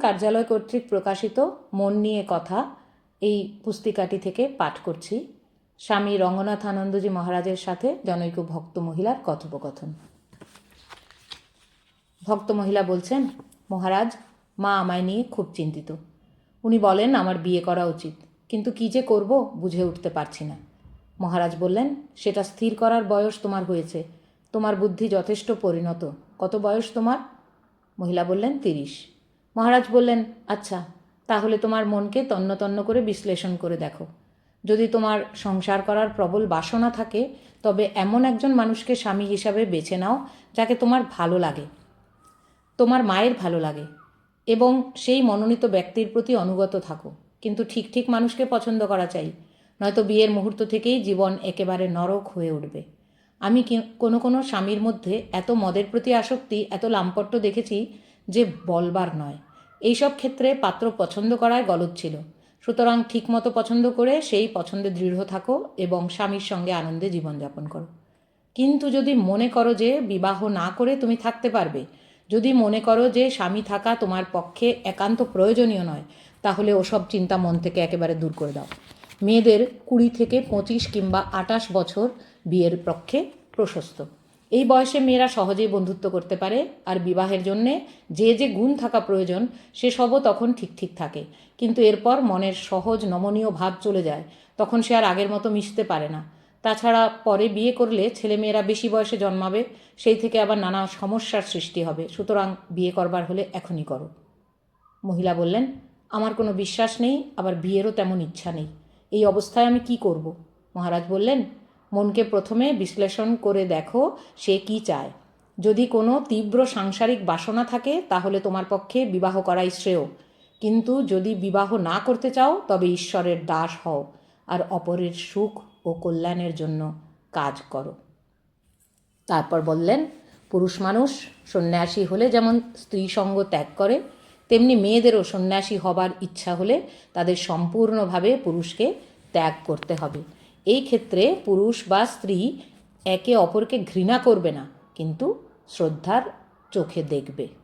কার্যালয় কর্তৃক প্রকাশিত মন নিয়ে কথা এই পুস্তিকাটি থেকে পাঠ করছি। স্বামী রঙ্গনাথ আনন্দজি মহারাজের সাথে জনৈক ভক্ত মহিলার কথোপকথন। ভক্ত মহিলা বলছেন, মহারাজ, মা আমায় নিয়ে খুব চিন্তিত। উনি বলেন, আমার বিয়ে করা উচিত। কিন্তু কী যে করব বুঝে উঠতে পারছি না। মহারাজ বললেন, সেটা স্থির করার বয়স তোমার হয়েছে। তোমার বুদ্ধি যথেষ্ট পরিণত। কত বয়স তোমার? মহিলা বললেন, তিরিশ। মহারাজ বললেন আচ্ছা তাহলে তোমার মনকে তন্ন তন্ন করে বিশ্লেষণ করে দেখো। যদি তোমার সংসার করার প্রবল বাসনা থাকে, তবে এমন একজন মানুষকে স্বামী হিসাবে বেছে নাও যাকে তোমার ভালো লাগে, তোমার মায়ের ভালো লাগে, এবং সেই মনোনীত ব্যক্তির প্রতি অনুগত থাকো। কিন্তু ঠিক ঠিক মানুষকে পছন্দ করা চাই, নয়তো বিয়ের মুহূর্ত থেকেই জীবন একেবারে নরক হয়ে উঠবে। আমি কোনো কোনো স্বামীর মধ্যে এত মদের প্রতি আসক্তি, এত লাম্পট্য দেখেছি যে বলবার নয়। এইসব ক্ষেত্রে পাত্র পছন্দ করায় গলদ ছিল। সুতরাং ঠিকমতো পছন্দ করে সেই পছন্দে দৃঢ় থাকো এবং স্বামীর সঙ্গে আনন্দে জীবনযাপন করো। কিন্তু যদি মনে করো যে বিবাহ না করে তুমি থাকতে পারবে, যদি মনে করো যে স্বামী থাকা তোমার পক্ষে একান্ত প্রয়োজনীয় নয়, তাহলে ওসব চিন্তা মন থেকে একেবারে দূর করে দাও। মেয়েদের কুড়ি থেকে পঁচিশ কিংবা আটাশ বছর বিয়ের পক্ষে প্রশস্ত। এই বয়সে মেয়েরা সহজেই বন্ধুত্ব করতে পারে, আর বিবাহের জন্যে যে যে গুণ থাকা প্রয়োজন, সেসবও তখন ঠিক ঠিক থাকে। কিন্তু এরপর মনের সহজ নমনীয় ভাব চলে যায়, তখন সে আর আগের মতো মিশতে পারে না। তাছাড়া পরে বিয়ে করলে ছেলেমেয়েরা বেশি বয়সে জন্মাবে, সেই থেকে আবার নানা সমস্যার সৃষ্টি হবে। সুতরাং বিয়ে করবার হলে এখনই করো। মহিলা বললেন, আমার কোনো বিশ্বাস নেই, আবার বিয়েরও তেমন ইচ্ছা নেই। এই অবস্থায় আমি কি করব? মহারাজ বললেন মনকে প্রথমে বিশ্লেষণ করে দেখো সে কি চায়। যদি কোনো তীব্র সাংসারিক বাসনা থাকে, তাহলে তোমার পক্ষে বিবাহ করাই শ্রেয়। কিন্তু যদি বিবাহ না করতে চাও, তবে ঈশ্বরের দাস হও, আর অপরের সুখ ও কল্যাণের জন্য কাজ করো। তারপর বললেন, পুরুষ মানুষ সন্ন্যাসী হলে যেমন স্ত্রী সঙ্গ ত্যাগ করে, তেমনি মেয়েদেরও সন্ন্যাসী হবার ইচ্ছা হলে তাদের সম্পূর্ণভাবে পুরুষকে ত্যাগ করতে হবে। এই ক্ষেত্রে পুরুষ বা স্ত্রী একে অপরকে ঘৃণা করবে না কিন্তু শ্রদ্ধার চোখে দেখবে।